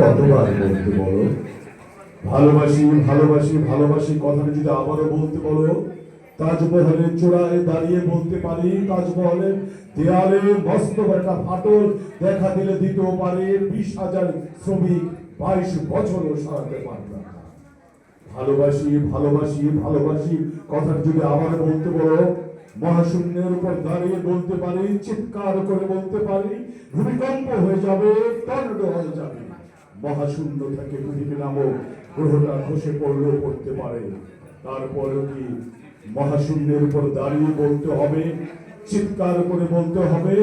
কতবার বলতে বলো? ভালোবাসি ভালোবাসি ভালোবাসি কথাটা যদি আবারও বলতে বলো? তাজমহলের চূড়ায় দাঁড়িয়ে বলতে পারি তাজমহলের দেয়ালে মস্ত একটা ফাটল দেখা দিলে দিতেও পারে। বিশ হাজার শ্রমিক বাইশ বছরও সারাতে পারবে ভালোবাসি ভালোবাসি ভালোবাসি কথাটা যদি আবার বলতে বলো? মহাশূন্যের উপর দাঁড়িয়ে বলতে পারি, চিৎকার করে বলতে পারি, ভূমিকম্প হয়ে যাবে টর্নেডো হয়ে যাবে। মহাশূন্য থেকে পৃথিবী নামক গ্রহটা খসে পড়লেও পড়তে পারে। তারপরেও কি মহাশূন্যের উপর দাঁড়িয়ে বলতে হবে? চিৎকার করে বলতে হবে,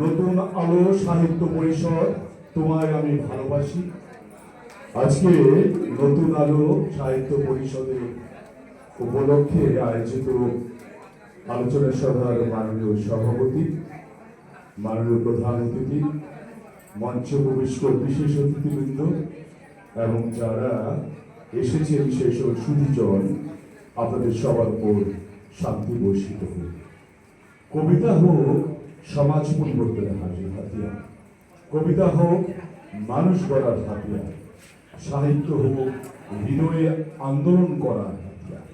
নতুন আলো সাহিত্য পরিষদ, তোমায় আমি ভালোবাসি। আজকে নতুন আলো সাহিত্য পরিষদের উপলক্ষে আয়োজিত আলোচনা সভার মাননীয় সভাপতি, মাননীয় প্রধান অতিথি মঞ্চ প্রবিষ্ট বিশেষ অতিথিবৃন্দ এবং যারা এসেছেন সেসব সুধীজন আপনাদের সবার উপর শান্তি বর্ষিত হোক। কবিতা হোক, সমাজ পরিবর্তনের হাজির হাতিয়ার। কবিতা হোক, মানুষ গড়ার হাতিয়ার। সাহিত্য হোক, হৃদয়ে আন্দোলন করার হাতিয়ার।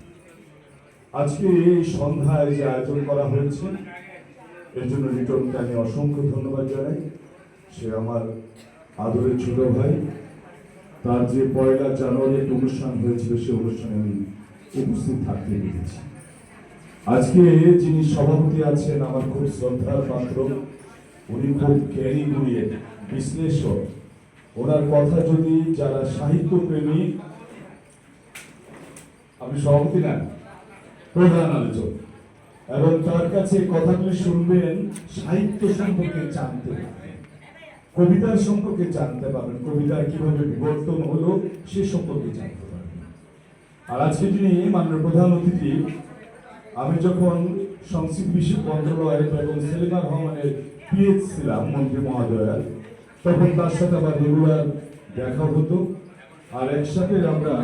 আজকে এই সন্ধ্যায় যে আয়োজন করা হয়েছে, এর জন্য রিটনকে আমি অসংখ্য ধন্যবাদ জানাই। সে আমার আদরের ছোট ভাই। তার যে পয়লা জানুয়ারি অনুষ্ঠান হয়েছিল, সে অনুষ্ঠানে আমি উপস্থিত থাকতে পেরেছি। আজকে যিনি সভাপতি আছেন, আমার খুব শ্রদ্ধার পাত্র, উনি খুব জ্ঞানী গুণিয়ে বিশ্লেষক। ওনার কথা যদি যারা সাহিত্য প্রেমী আমি সভাপতি না, প্রধান আলোচক, এবং তার কাছে কথাগুলি শুনবেন, সাহিত্য সম্পর্কে জানতে পারবেন। কবিতার সম্পর্কে জানতে পারবেন। কবিতা কীভাবে বিবর্তন হলো সে সম্পর্কে জানতে পারবেন। আর আজকে যিনি মাননীয় প্রধান অতিথি, আমি যখন সংস্কৃত বিশ্ব মন্ত্রণালয়ে এবং সেলিমা রহমানের পিএইচ ছিলাম মন্ত্রী মহোদয়ার, তখন তার সাথে আমার রেগুলার দেখা হতো। আর একসাথে আমরা